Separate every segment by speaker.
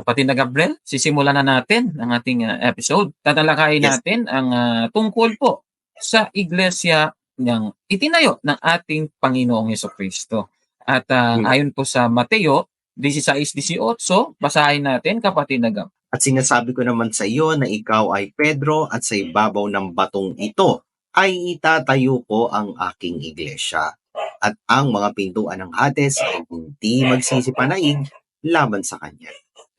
Speaker 1: Kapatid na Gabriel, sisimulan na natin ang ating ah, episode. Tatalakayin
Speaker 2: Yes.
Speaker 1: natin ang ah, tungkol po sa iglesia ng itinayo ng ating Panginoong Yeso Kristo. At ah,
Speaker 2: Hmm.
Speaker 1: ayon po sa Mateo 16-18, basahin natin kapatid na Gab.
Speaker 2: At sinasabi ko naman sa iyo na ikaw ay Pedro at sa ibabaw ng batong ito ay itatayo ko ang aking iglesia. At ang mga pintuan ng Hades ay hindi magsisipanaig laban sa kanya.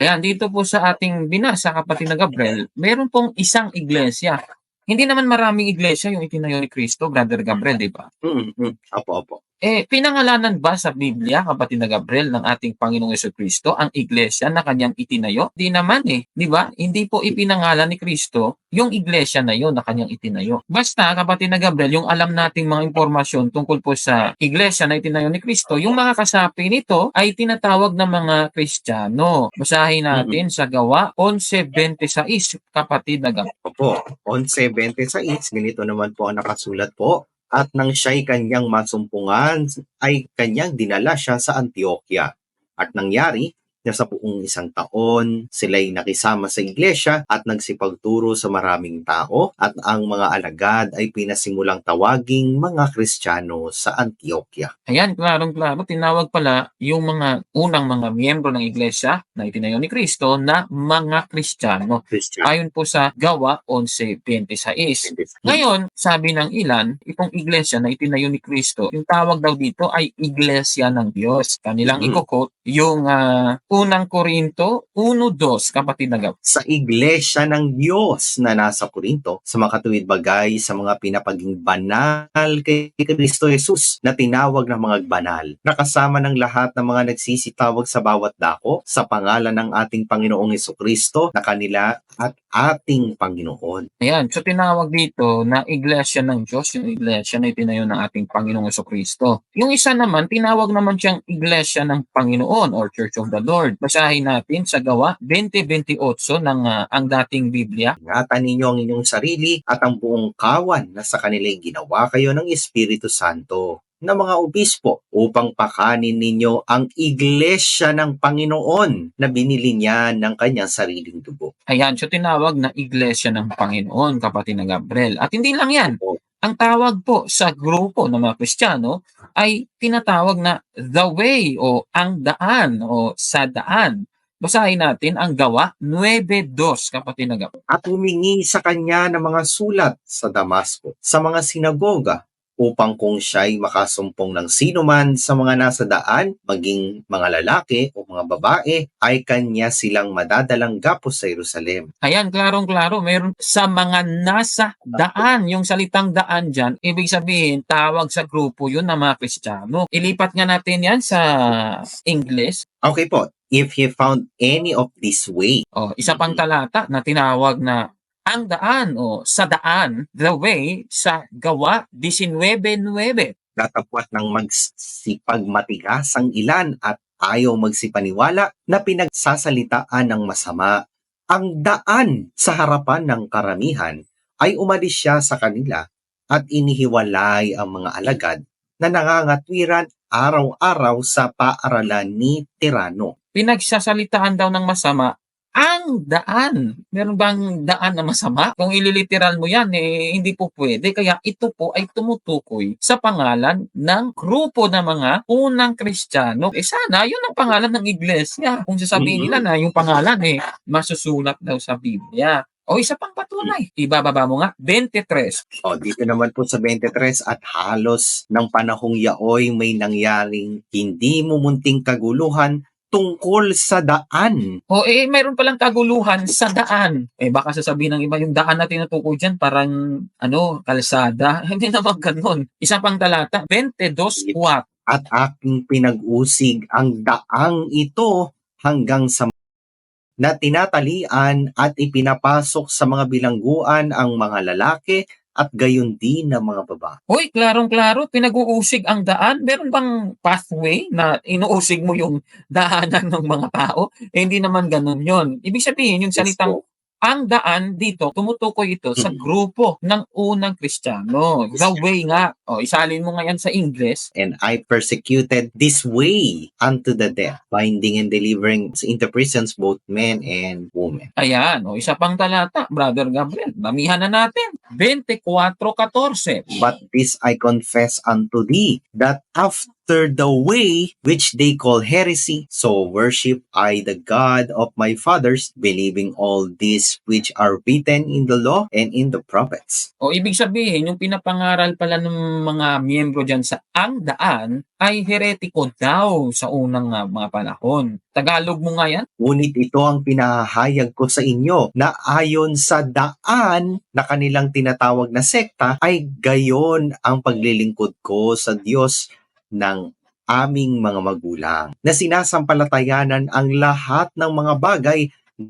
Speaker 1: Ayan, dito po sa ating binasa kapatid na Gabriel, meron pong isang iglesia. Hindi naman maraming iglesia yung itinayo ni Kristo, Brother Gabriel, di ba?
Speaker 2: Mm, mm. Opo, opo.
Speaker 1: Eh, pinangalanan ba sa Biblia, kapatid na Gabriel, ng ating Panginoong Yeso Kristo, ang iglesia na kanyang itinayo? Di naman eh, di ba? Hindi po ipinangalan ni Kristo yung iglesia na yon na kanyang itinayo. Basta, kapatid na Gabriel, yung alam nating mga impormasyon tungkol po sa iglesia na itinayo ni Kristo, yung mga kasapi nito ay tinatawag na mga Kristiyano. Basahin natin sa gawa 11.26, kapatid na Gabriel.
Speaker 2: Opo. 11.26, ganito naman po ang nakasulat po. At nang siya'y kanyang masumpungan, ay kanyang dinala siya sa Antioquia. At nangyari na sa buong isang taon, sila'y nakisama sa iglesia at nagsipagturo sa maraming tao at ang mga alagad ay pinasimulang tawaging mga Kristiyano sa Antioquia.
Speaker 1: Ayan, klarong-klaro, tinawag pala yung mga unang mga miyembro ng iglesia na itinayo ni Kristo na mga Kristiyano.
Speaker 2: Kristiyano.
Speaker 1: Ayon po sa Gawa 11.26. Ngayon, sabi ng ilan, itong iglesia na itinayo ni Kristo, yung tawag daw dito ay iglesia ng Diyos. Kanilang
Speaker 2: Mhm.
Speaker 1: i-quote yung ah, unang Korinto 1.2, kapatid na Gab.
Speaker 2: sa iglesia ng Diyos na nasa Korinto sa makatuwid bagay sa mga pinapaging banal kay Kristo Jesus na tinawag ng mga banal. Nakasama ng lahat ng mga nagsisitawag sa bawat dako sa pangalan ng ating Panginoong Yeso Kristo na kanila at ating Panginoon.
Speaker 1: Ayan, so tinawag dito na iglesia ng Diyos, yung iglesia na itinayo ng ating Panginoong Yeso Kristo. Yung isa naman, tinawag naman siyang iglesia ng Panginoon or Church of the Lord. Basahin natin sa gawa 20.28 ng ah, ang dating Biblia.
Speaker 2: Ingatan ninyo ang inyong sarili at ang buong kawan na sa kanila'y ginawa kayo ng Espiritu Santo na mga obispo upang pakanin ninyo ang iglesia ng Panginoon na binili niya ng kanyang sariling dugo.
Speaker 1: Ayan, so tinawag na iglesia ng Panginoon, kapatid na Gabriel. At hindi lang yan. Ang tawag po sa grupo ng mga Kristiyano ay tinatawag na the way o ang daan o sa daan. Basahin natin ang gawa 9.2, kapatid na Gabriel.
Speaker 2: At humingi sa kanya ng mga sulat sa Damasco, sa mga sinagoga, upang kung siya'y makasumpong ng sino man sa mga nasa daan, maging mga lalaki o mga babae, ay kanya silang madadalang gapos sa Jerusalem.
Speaker 1: Ayan, klarong-klaro, meron sa mga nasa daan. Yung salitang daan dyan, ibig sabihin, tawag sa grupo yun ng mga Kristiyano. Ilipat nga natin yan sa English.
Speaker 2: Okay po, if he found any of this way,
Speaker 1: O, isa pang talata na tinawag na ang daan o sa daan, the way, sa gawa 19.9.
Speaker 2: datapwat ng magsipagmatigas ang ilan at ayaw magsipaniwala na pinagsasalitaan ng masama. Ang daan sa harapan ng karamihan ay umalis siya sa kanila at inihiwalay ang mga alagad na nangangatwiran araw-araw sa paaralan ni Tirano.
Speaker 1: Pinagsasalitaan daw ng masama ang daan. Meron bang daan na masama? Kung ililiteral mo yan, eh, hindi po pwede. Kaya ito po ay tumutukoy sa pangalan ng grupo ng mga unang Kristiyano. Eh sana, yun ang pangalan ng iglesia. Kung sasabihin
Speaker 2: Mhm.
Speaker 1: nila na yung pangalan eh, masusulat daw sa Biblia. O isa pang patunay. Ibababa mo nga, 23.
Speaker 2: O, dito naman po sa 23 at halos ng panahong yaoy may nangyaring hindi mumunting kaguluhan tungkol sa daan.
Speaker 1: O eh, mayroon palang kaguluhan sa daan. Eh baka sasabihin ng iba, yung daan na tinutukoy dyan, parang ano, kalsada. Hindi naman ganun. Isa pang talata, 22 watt.
Speaker 2: At aking pinag-usig ang daang ito hanggang sa na tinatalian at ipinapasok sa mga bilangguan ang mga lalaki at gayon din ng mga babae.
Speaker 1: Hoy, klarong-klaro, pinag-uusig ang daan. Meron bang pathway na inuusig mo yung daanan ng mga tao? Eh, hindi naman ganun yon. Ibig sabihin, yung salitang. Ang daan dito, tumutukoy ito sa grupo ng unang Kristiyano. The way nga. O, isalin mo ngayon sa Ingles.
Speaker 2: And I persecuted this way unto the death, binding and delivering into prisons both men and women.
Speaker 1: Ayan. O, isa pang talata, Brother Gabriel. Damihan na natin. 24.14.
Speaker 2: But this I confess unto thee, that after the way which they call heresy, so worship I the God of my fathers, believing all this which are written in the law and in the prophets.
Speaker 1: O, ibig sabihin, yung pinapangaral pala ng mga miyembro dyan sa ang daan ay heretiko daw sa unang ah, mga panahon. Tagalog mo nga yan?
Speaker 2: Ngunit ito ang pinahayag ko sa inyo na ayon sa daan na kanilang tinatawag na sekta ay gayon ang paglilingkod ko sa Diyos ng aming mga magulang na sinasampalatayanan ang lahat ng mga bagay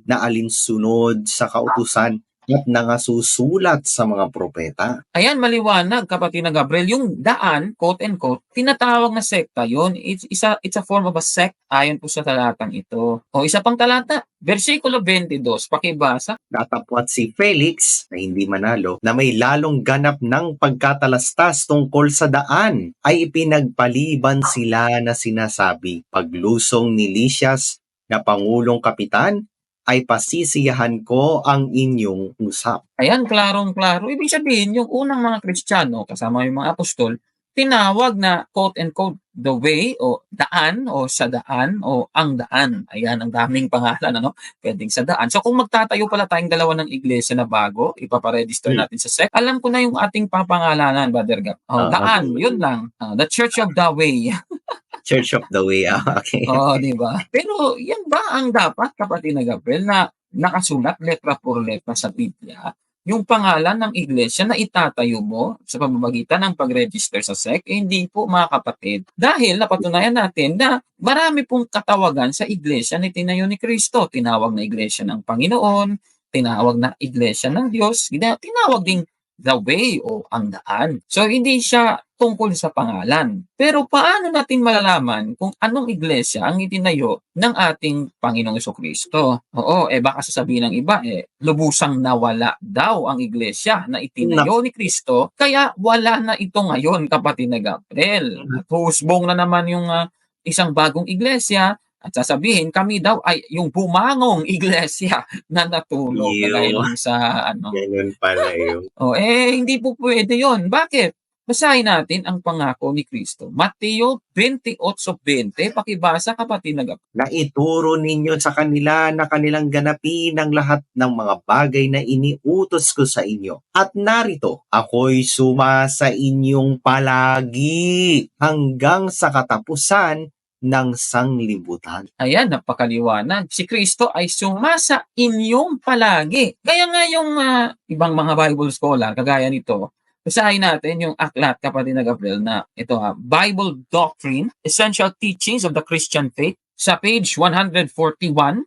Speaker 2: na alinsunod sa kautusan at nangasusulat sa mga propeta.
Speaker 1: Ayan, maliwanag, kapatid na Gabriel. Yung daan, quote and quote, tinatawag na sekta yon It's, it's, a, it's a form of a sect ayon po sa talatang ito. O isa pang talata, versikulo 22, pakibasa.
Speaker 2: Natapwat si Felix, na hindi manalo, na may lalong ganap ng pagkatalastas tungkol sa daan, ay ipinagpaliban sila na sinasabi, paglusong ni Lysias na Pangulong Kapitan, ay pasisiyahan ko ang inyong usap.
Speaker 1: Ayan, klarong-klaro. Ibig sabihin, yung unang mga Kristiyano, kasama yung mga apostol, tinawag na quote and quote the way o daan o sa daan o ang daan. Ayan, ang daming pangalan, ano? Pwedeng sa daan. So kung magtatayo pala tayong dalawa ng iglesia na bago, ipaparegister
Speaker 2: Hmm.
Speaker 1: natin sa sect, alam ko na yung ating papangalanan, Brother Gap. Oh,
Speaker 2: Ah,
Speaker 1: daan,
Speaker 2: okay.
Speaker 1: yun lang. Ah, the Church of the Way.
Speaker 2: Church of the Way. ah, okay.
Speaker 1: Oo, di ba? Pero yan ba ang dapat, kapatid na Gabriel, na nakasulat letra por letra sa Biblia, yung pangalan ng iglesia na itatayo mo sa pamamagitan ng pag-register sa SEC, eh, hindi po mga kapatid. Dahil napatunayan natin na marami pong katawagan sa iglesia na tinayo ni Kristo. Tinawag na iglesia ng Panginoon, tinawag na iglesia ng Diyos, tinawag ding the way o ang daan. So hindi siya tungkol sa pangalan. Pero paano natin malalaman kung anong iglesia ang itinayo ng ating Panginoong Kristo? Oo, eh baka sasabihin ng iba, eh, lubusang nawala daw ang iglesia na itinayo ni Kristo, kaya wala na ito ngayon, kapatid na Gabriel. At husbong na naman yung ah, isang bagong iglesia, at sasabihin, kami daw ay yung bumangong iglesia na natulog. Nung sa ano,
Speaker 2: Ganun pala yung
Speaker 1: Oh, eh, hindi po pwede yon. Bakit? Basahin natin ang pangako ni Kristo. Mateo 28.20, pakibasa kapatid na gap.
Speaker 2: na ituro ninyo sa kanila na kanilang ganapin ang lahat ng mga bagay na iniutos ko sa inyo. At narito, ako'y suma sa inyong palagi hanggang sa katapusan ng sanglibutan.
Speaker 1: Ayan, napakaliwanag. Si Kristo ay sumasa inyong palagi. Kaya nga yung ah, ibang mga Bible scholar, kagaya nito, basahin natin yung aklat, kapatid na Gabriel, na ito ha, Bible Doctrine, Essential Teachings of the Christian Faith, sa page 141,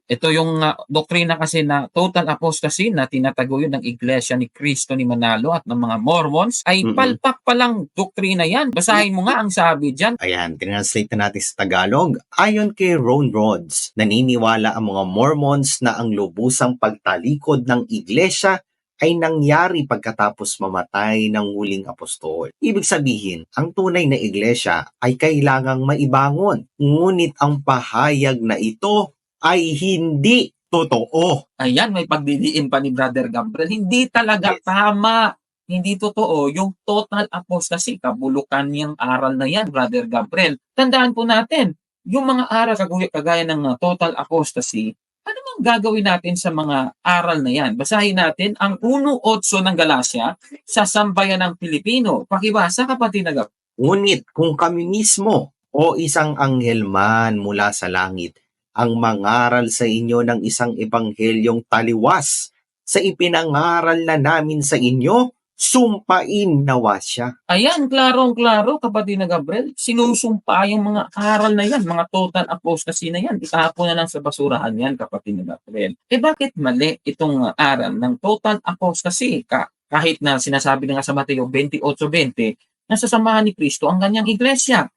Speaker 1: ito yung ah, doktrina kasi na total apostasy na tinataguyod ng Iglesia ni Kristo ni Manalo at ng mga Mormons ay
Speaker 2: Mm-mm.
Speaker 1: palpak palang doktrina yan. Basahin mo nga ang sabi dyan.
Speaker 2: Ayan, tinranslate na natin sa Tagalog. Ayon kay Ron Rhodes, naniniwala ang mga Mormons na ang lubusang pagtalikod ng iglesia ay nangyari pagkatapos mamatay ng huling apostol. Ibig sabihin, ang tunay na iglesia ay kailangang maibangon. Ngunit ang pahayag na ito ay hindi totoo.
Speaker 1: Ayan, may pagdidiin pa ni Brother Gabriel. Hindi talaga tama. Hindi totoo. Yung total apostasy, kabulukan niyang aral na yan, Brother Gabriel. Tandaan po natin, yung mga aral kagaya, kagaya ng uh, total apostasy, bang gagawin natin sa mga aral na yan? Basahin natin ang 1.8 ng Galacia sa sambayan ng Pilipino. Pakibasa, kapatid na.
Speaker 2: Ngunit kung kami mismo o isang anghel man mula sa langit ang mangaral sa inyo ng isang ebanghelyong taliwas sa ipinangaral na namin sa inyo, sumpain nawa siya.
Speaker 1: Ayan, klarong-klaro, kapatid na Gabriel. Sinusumpa yung mga aral na yan, mga total apostasy na yan. Itapon na lang sa basurahan yan, kapatid na Gabriel. Eh bakit mali itong uh, aral ng total apostasy? Ka kahit na sinasabi na nga sa Mateo 28.20, na sasamahan ni Kristo ang ganyang iglesia.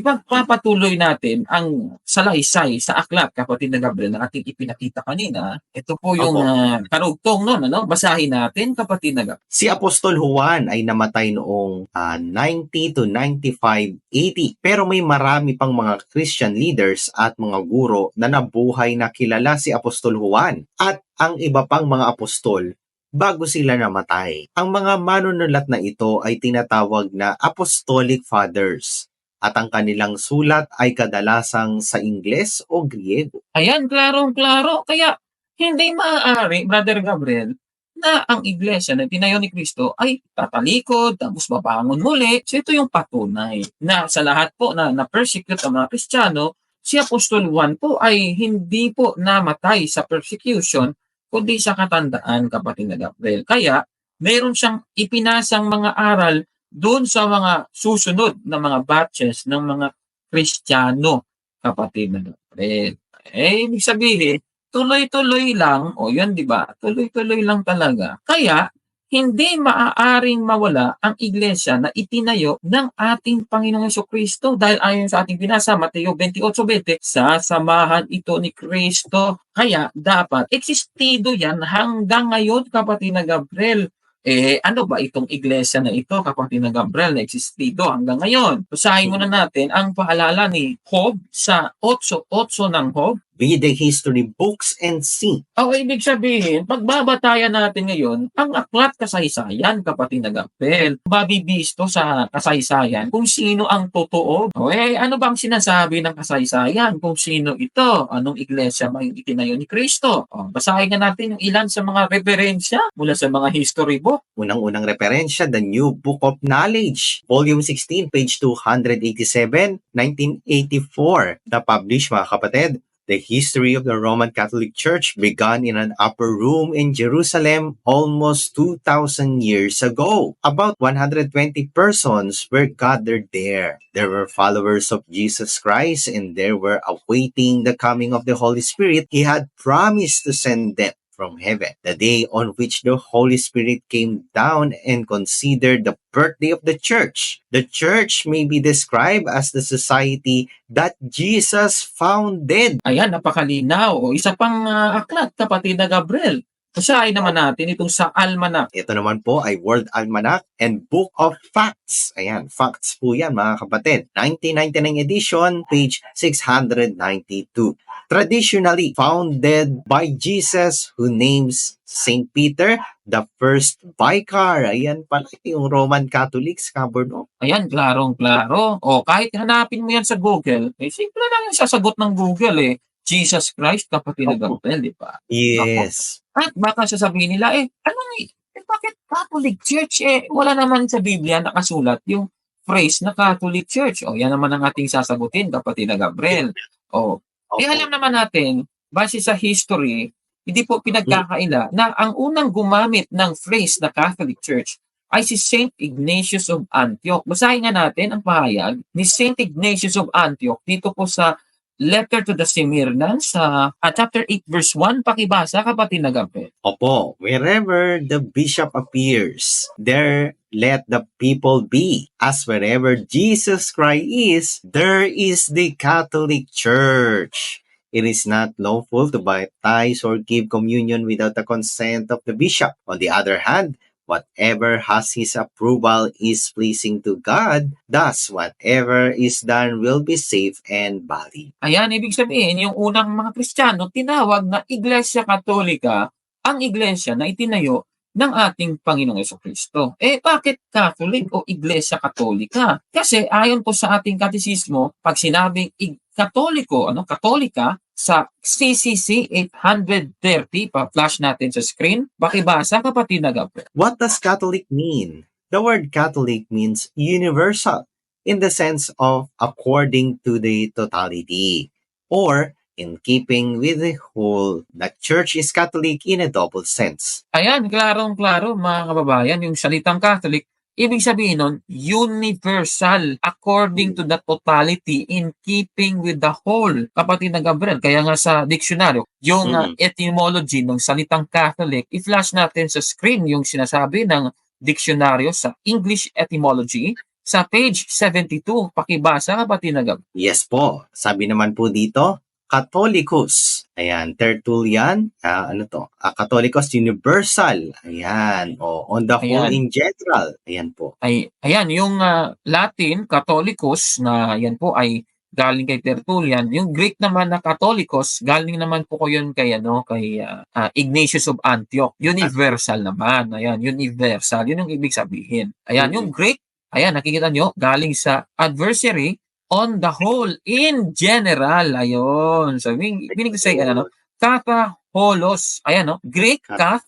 Speaker 1: Ipagpapatuloy natin ang salaysay sa aklat, kapatid na Gabriel, na ating ipinakita kanina. Ito po yung
Speaker 2: Opo.
Speaker 1: ah, karugtong nun, ano? Basahin natin, kapatid na Gabriel.
Speaker 2: Si Apostol Juan ay namatay noong ah, 90 to 95 AD. Pero may marami pang mga Christian leaders at mga guro na nabuhay na kilala si Apostol Juan at ang iba pang mga apostol bago sila namatay. Ang mga manunulat na ito ay tinatawag na Apostolic Fathers at ang kanilang sulat ay kadalasang sa Ingles o Griego.
Speaker 1: Ayan, klarong-klaro. Kaya, hindi maaari, Brother Gabriel, na ang iglesia na tinayo ni Kristo ay tatalikod, tapos babangon muli. So ito yung patunay na sa lahat po na na-persecute ang mga Kristiyano, si Apostol Juan po ay hindi po namatay sa persecution, kundi sa katandaan, kapatid na Gabriel. Kaya, meron siyang ipinasang mga aral doon sa mga susunod na mga batches ng mga Kristiyano, kapatid na Gabriel. Eh, ibig sabihin, tuloy-tuloy lang, o yun, di ba? Tuloy-tuloy lang talaga. Kaya, hindi maaaring mawala ang iglesia na itinayo ng ating Panginoong Yeso Kristo dahil ayon sa ating binasa, Mateo 28.20, sasamahan ito ni Kristo. Kaya dapat existido yan hanggang ngayon, kapatid na Gabriel. Eh, ano ba itong iglesia na ito, kapatid na Gabriel, na existido hanggang ngayon? Basahin muna natin ang paalala ni Job sa 8.8 ng Job.
Speaker 2: Read the history books and see
Speaker 1: O ibig sabihin, pagbabatayan natin ngayon, ang aklat kasaysayan, kapatid na Gabriel, mabibisto sa kasaysayan kung sino ang totoo. O eh, ano bang sinasabi ng kasaysayan? Kung sino ito? Anong iglesia ba yung itinayo ni Kristo? O, basahin nga natin yung ilan sa mga referensya mula sa mga history book.
Speaker 2: Unang-unang referensya, The New Book of Knowledge, Volume 16, page 287, 1984. Na-publish mga kapatid. The history of the Roman Catholic Church began in an upper room in Jerusalem almost 2,000 years ago. About 120 persons were gathered there. There were followers of Jesus Christ and they were awaiting the coming of the Holy Spirit. He had promised to send them from heaven, the day on which the Holy Spirit came down and considered the birthday of the church. The church may be described as the society that Jesus founded.
Speaker 1: Ayan, napakalinaw. Isa pang ah, aklat, kapatid na Gabriel. Basahin naman natin itong sa Almanac.
Speaker 2: Ito naman po ay World Almanac and Book of Facts. Ayan, facts po yan mga kapatid. 1999 edition, page 692. Traditionally founded by Jesus who names St. Peter the first vicar. Ayan pala yung Roman Catholics, Caberno.
Speaker 1: Ayan, klarong-klaro. O kahit hanapin mo yan sa Google, eh, simple lang yung sasagot ng Google eh. Jesus Christ, kapatid na. Gabriel, di ba?
Speaker 2: Yes.
Speaker 1: At baka sasabihin nila, eh, ano ni, eh, bakit Catholic Church? Eh, wala naman sa Biblia nakasulat yung phrase na Catholic Church. O, yan naman ang ating sasagutin, kapatid na Gabriel. O, eh, alam naman natin, base sa history, hindi po pinagkakaila na ang unang gumamit ng phrase na Catholic Church ay si Saint Ignatius of Antioch. Basahin nga natin ang pahayag ni Saint Ignatius of Antioch dito po sa Letter to the Smyrnans sa ah, chapter 8 verse 1 pakibasa kapatid na Gabriel.
Speaker 2: Opo, wherever the bishop appears, there let the people be. As wherever Jesus Christ is, there is the Catholic Church. It is not lawful to baptize or give communion without the consent of the bishop. On the other hand, whatever has his approval is pleasing to God. Thus, whatever is done will be safe and valid.
Speaker 1: Ayan, ibig sabihin, yung unang mga Kristiyano, tinawag na Iglesia Katolika, ang iglesia na itinayo ng ating Panginoong Yeso Kristo. Eh, bakit Catholic o Iglesia Katolika? Kasi ayon po sa ating katisismo, pag sinabing ig- Katoliko, ano, Katolika, sa CCC 830, pa-flash natin sa screen, pakibasa kapatid na Gabriel.
Speaker 2: What does Catholic mean? The word Catholic means universal in the sense of according to the totality or in keeping with the whole. The church is Catholic in a double sense.
Speaker 1: Ayan, klarong-klaro mga kababayan, yung salitang Catholic, ibig sabihin nun, universal according to the totality in keeping with the whole. Kapatid na Gabriel, kaya nga sa diksyonaryo, yung uh,
Speaker 2: Mhm.
Speaker 1: etymology ng salitang Catholic, i-flash natin sa screen yung sinasabi ng diksyonaryo sa English etymology sa page 72. Pakibasa kapatid na Gab.
Speaker 2: Yes po. Sabi naman po dito, Catholicus. Ayan, Tertullian. Ah, ano to? Ah, Catholicus Universal. Ayan. O, on the whole
Speaker 1: Ayan.
Speaker 2: in general. Ayan po.
Speaker 1: Ay, ayan, yung ah, Latin, Catholicus, na yan po ay galing kay Tertullian. Yung Greek naman na Catholicos, galing naman po ko yun kay, ano, kay ah, ah, Ignatius of Antioch. Universal naman. Ayan, universal. Yun yung ibig sabihin. Ayan, yung Greek, ayan, nakikita nyo, galing sa adversary on the whole, in general. Ayun. So, meaning, meaning to say, ano, no? Kata holos. Ayan, no? Greek, kath,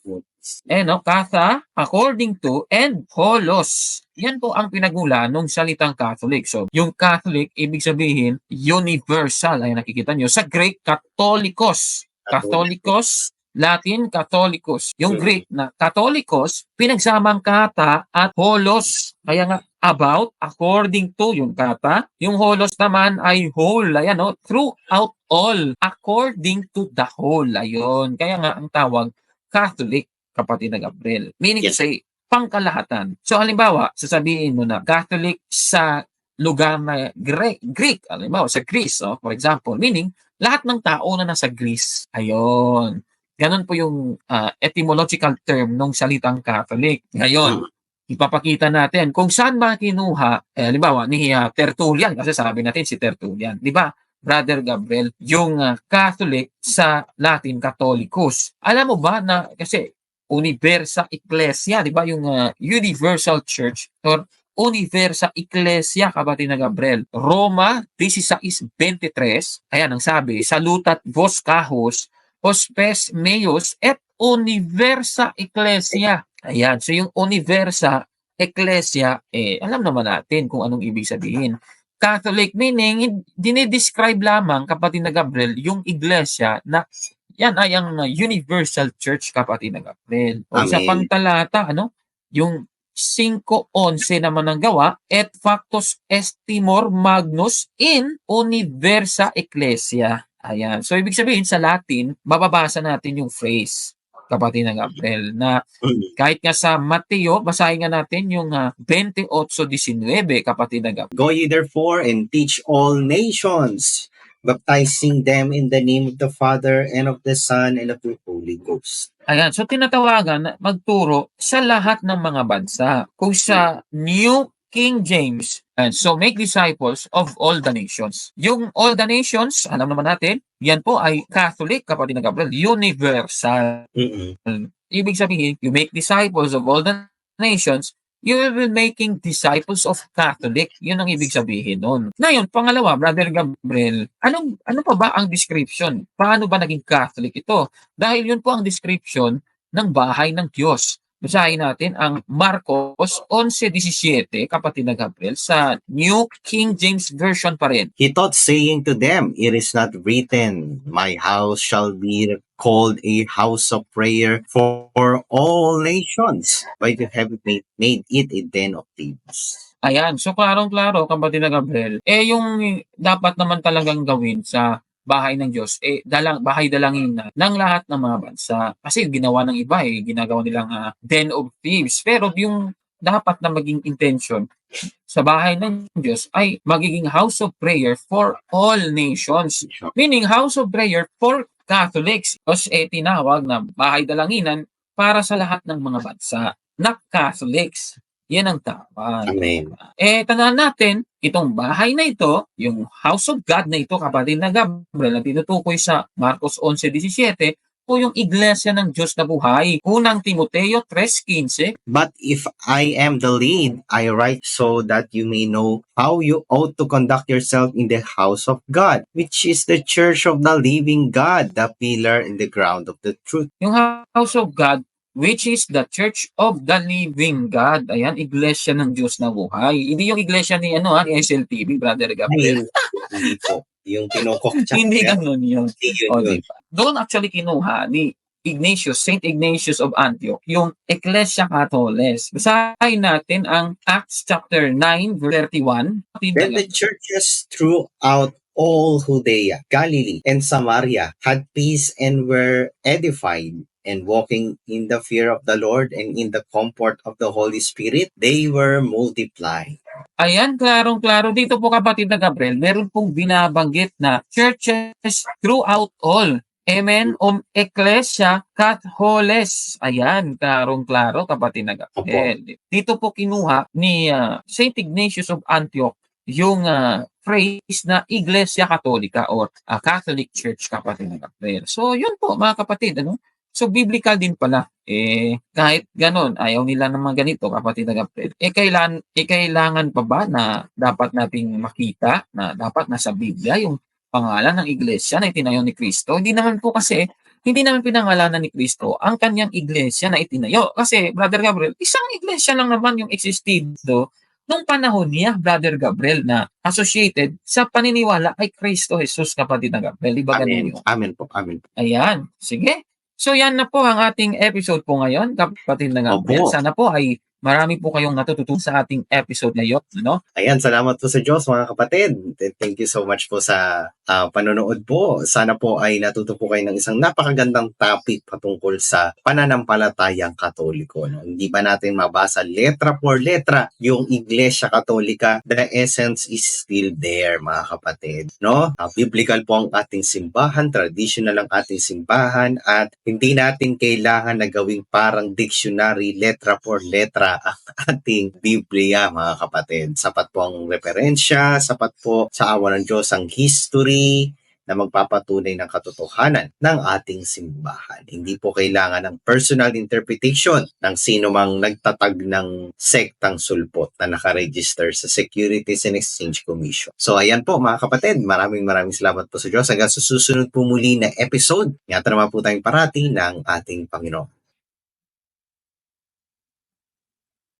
Speaker 1: eh no, katha, according to, and holos. Yan po ang pinagmula nung salitang Catholic. So, yung Catholic, ibig sabihin, universal. Ayan, nakikita nyo. Sa Greek, Catholicos. Catholicos, Latin, Catholicos. Yung
Speaker 2: Mhm.
Speaker 1: Greek na Catholicos, pinagsamang kata at holos. Kaya nga, about, according to yung kata. Yung holos naman ay whole. Ayan, no? Throughout all. According to the whole. Ayun. Kaya nga, ang tawag, Catholic, kapatid na Gabriel. Meaning to
Speaker 2: Yes.
Speaker 1: say, pangkalahatan. So, halimbawa, sasabihin mo na Catholic sa lugar na Greek, Greek halimbawa, sa Greece, oh, for example. Meaning, lahat ng tao na nasa Greece. Ayun. Ganon po yung ah, etymological term ng salitang Catholic. Ngayon, ipapakita natin kung saan ba kinuha, eh, halimbawa, ni ah, Tertullian, kasi sabi natin si Tertullian, di ba? Brother Gabriel, yung ah, Catholic sa Latin Catholicus. Alam mo ba na, kasi Universa Ecclesia, di ba? Yung ah, Universal Church or Universa Ecclesia, kapatid na Gabriel. Roma 16.23, ayan ang sabi, Salutat vos cajos, hospes meos et Universa Ecclesia. Ayan, so yung Universa Ecclesia, eh, alam naman natin kung anong ibig sabihin. Catholic meaning, dinidescribe lamang, kapatid na Gabriel, yung iglesia na yan ay ang Universal Church, kapatid na Gabriel. O sa pangtalata, ano, yung 5.11 naman ang gawa, et factus estimor magnus in universa ecclesia. Ayan. So, ibig sabihin sa Latin, mababasa natin yung phrase, kapatid na Gabriel, na kahit nga sa Mateo, basahin nga natin yung uh, 28.19, kapatid na Gabriel.
Speaker 2: Go ye therefore and teach all nations, baptizing them in the name of the Father and of the Son and of the Holy Ghost.
Speaker 1: Ayan, so tinatawagan na magturo sa lahat ng mga bansa. Kung sa New King James, and so make disciples of all the nations. Yung all the nations, alam naman natin, yan po ay Catholic, kapatid na Gabriel, universal.
Speaker 2: Mm-mm.
Speaker 1: Ibig sabihin, you make disciples of all the nations, you will be making disciples of Catholic. Yun ang ibig sabihin nun. Ngayon, pangalawa, Brother Gabriel, anong, ano pa ba ang description? Paano ba naging Catholic ito? Dahil yun po ang description ng bahay ng Diyos. Basahin natin ang Marcos 11.17, kapatid na Gabriel, sa New King James Version pa rin.
Speaker 2: He taught, saying to them, It is not written, My house shall be called a house of prayer for, all nations, but you have made, made it a den of thieves.
Speaker 1: Ayan, so klarong-klaro, kapatid na Gabriel, eh yung dapat naman talagang gawin sa bahay ng Diyos, eh dalang, bahay dalangin na ng lahat ng mga bansa. Kasi ginawa ng iba eh, ginagawa nilang ah, den of thieves. Pero yung dapat na maging intention sa bahay ng Diyos ay magiging house of prayer for all nations. Meaning house of prayer for Catholics. Tapos eh tinawag na bahay dalanginan para sa lahat ng mga bansa na Catholics. Yan ang tawag.
Speaker 2: Amen.
Speaker 1: Eh, tandaan natin, itong bahay na ito, yung house of God na ito, kapatid na Gabriel, na tinutukoy sa Marcos 11.17, po yung iglesia ng Diyos na buhay. Unang Timoteo 3.15,
Speaker 2: But if I am the lead, I write so that you may know how you ought to conduct yourself in the house of God, which is the church of the living God, the pillar in the ground of the truth.
Speaker 1: yung house of God, which is the church of the living God. Ayan, iglesia ng Diyos na buhay. Hindi yung iglesia ni, ano, ha, ni SLTV, Brother Gabriel.
Speaker 2: Hindi po. Yung kinokok
Speaker 1: Hindi ganun yun. O, diba? Doon actually kinuha ni Ignatius, Saint Ignatius of Antioch, yung Ecclesia Catholes. Basahin natin ang Acts chapter 9, verse 31.
Speaker 2: Then the churches throughout all Judea, Galilee, and Samaria had peace and were edified. And walking in the fear of the Lord and in the comfort of the Holy Spirit, they were multiplied.
Speaker 1: Ayan, klarong-klaro. Dito po kapatid na Gabriel, meron pong binabanggit na churches throughout all. Amen. Um, Ecclesia Catholes. Ayan, klarong-klaro kapatid na Gabriel. Dito po kinuha ni ah, Saint Ignatius of Antioch yung ah, phrase na Iglesia Katolika or ah, Catholic Church kapatid na Gabriel. So, yun po mga kapatid. Ano? So, biblical din pala. Eh, kahit ganon, ayaw nila ng mga ganito, kapatid na Gabriel. Eh, kailan, eh, kailangan pa ba na dapat nating makita na dapat nasa Biblia yung pangalan ng iglesia na itinayo ni Kristo? Hindi naman po kasi, hindi naman pinangalanan ni Kristo ang kanyang iglesia na itinayo. Kasi, Brother Gabriel, isang iglesia lang naman yung existido nung panahon niya, Brother Gabriel, na associated sa paniniwala kay Kristo Jesus, kapatid na Gabriel. Di ba ganun yun?
Speaker 2: Amen po. Amen po.
Speaker 1: Ayan. Sige. So yan na po ang ating episode po ngayon, kapatid na Gabriel.
Speaker 2: Opo.
Speaker 1: Sana po ay marami po kayong natututunan sa ating episode ngayon. Ano?
Speaker 2: Ayan, salamat po sa Diyos mga kapatid. Thank you so much po sa ah, panonood po. Sana po ay natuto po kayo ng isang napakagandang topic patungkol sa pananampalatayang katoliko. No? Hindi ba natin mabasa letra por letra yung Iglesia Katolika? The essence is still there mga kapatid. No? Ah, biblical po ang ating simbahan, traditional ang ating simbahan at hindi natin kailangan na gawing parang dictionary letra por letra ang ating Biblia, mga kapatid. Sapat po ang referensya, sapat po sa awa ng Diyos ang history na magpapatunay ng katotohanan ng ating simbahan. Hindi po kailangan ng personal interpretation ng sino mang nagtatag ng sektang sulpot na nakaregister sa Securities and Exchange Commission. So ayan po mga kapatid, maraming maraming salamat po sa Diyos. Hanggang sa susunod po muli na episode, ingatan naman po tayong parati ng ating Panginoon.